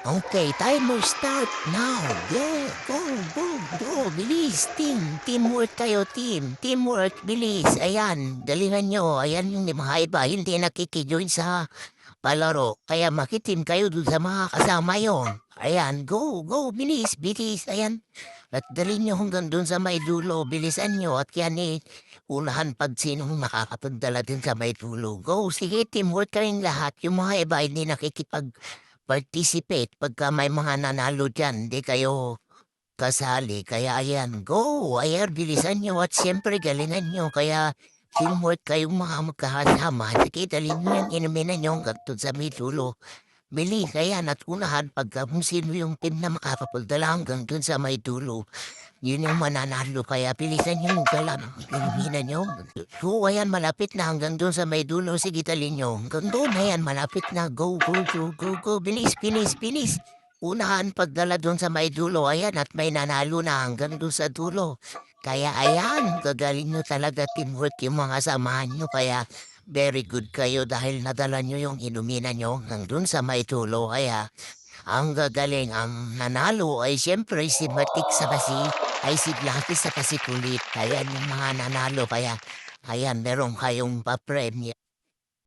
Okay, timer start now. Go, go, go, go. Bilis, team. Teamwork kayo, team. Teamwork, bilis. Ayan, dalihan nyo. Ayan yung mga iba, hindi nakikijoin sa palaro. Kaya makitim kayo dun sa mga kasama yon. Ayan, go, go, bilis, bilis. Ayan. At dalhin nyo hanggang dun sa may dulo. Bilisan nyo at yan eh, unahan pag sinong makakapagdala din sa may dulo. Go, sige, teamwork kayong lahat. Yung mga iba hindi nakikipag participate pagka may mga nanalo dyan, di kayo kasali. Kaya ayan, go! Ayan, bilisan nyo at siyempre galingan nyo. Kaya teamwork kayong mga magkakasama. Sige, dalhin nyo yung inuminan nyo hanggang sa may dulo. Bilis, ayan, at unahan pagka kung sino yung team na makakapagdala hanggang dun sa may dulo. Yun yung mananalo, kaya bilisan yung galang. Inuminan nyo. So, ayan, malapit na hanggang dun sa may dulo. Sige, dalhin nyo. Hanggang doon, ayan, malapit na. Go, go, go, go, go. Bilis, bilis, bilis. Unahan pagdala doon sa may dulo, ayan, at may nanalo na hanggang doon sa dulo. Kaya ayan, gagaling nyo talaga teamwork yung mga samahan nyo. Kaya very good kayo dahil nadala nyo yung inuminan nyo hanggang doon sa may dulo. Kaya ang gagaling, ang nanalo ay siyempre si Matik sa kasi, ay si Blacky sa kasi kulit. Ayan yung mga nanalo. Kaya ayan, meron kayong papremyo.